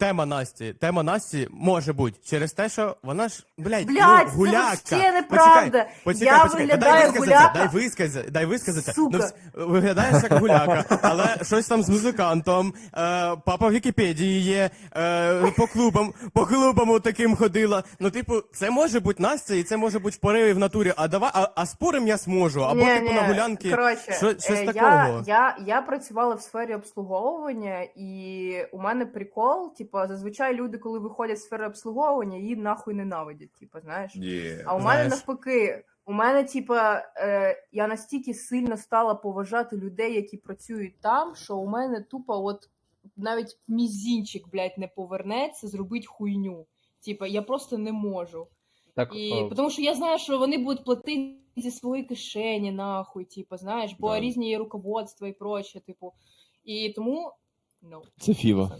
тема Насті. Тема Насті може бути через те, що вона ж, блядь, Блядь, ну, це гуляка. вообще неправда. Почекай, почекай, Я почекай. Виглядаю дай гуляка. дай висказатися, дай висказатися. Сука. Ну, виглядаєш як гуляка, але щось там з музикантом, е, папа в Вікіпедії є, е, по клубам, по клубам таким ходила. Ну, типу, це може бути Настя, і це може бути в пориві в натурі, а давай, а, а спорим я зможу, або Ні, типу ні, на гулянки. Коротше, що- щось е, такого. Я, я, я працювала в сфері обслуговування, і у мене прикол, типу, зазвичай люди, коли виходять з сфери обслуговування, її нахуй ненавидять, типу, знаєш. Є. А у мене знаєш. навпаки, у мене, типа, е, я настільки сильно стала поважати людей, які працюють там, що у мене тупо, от навіть мізінчик, блядь, не повернеться, зробить хуйню. Типа, я просто не можу. Так, І е, тому що я знаю, що вони будуть платити зі своєї кишені, нахуй, типу, знаєш, бо Да. різні є руководства і проче, типу. І тому. Ну, Це Фіва.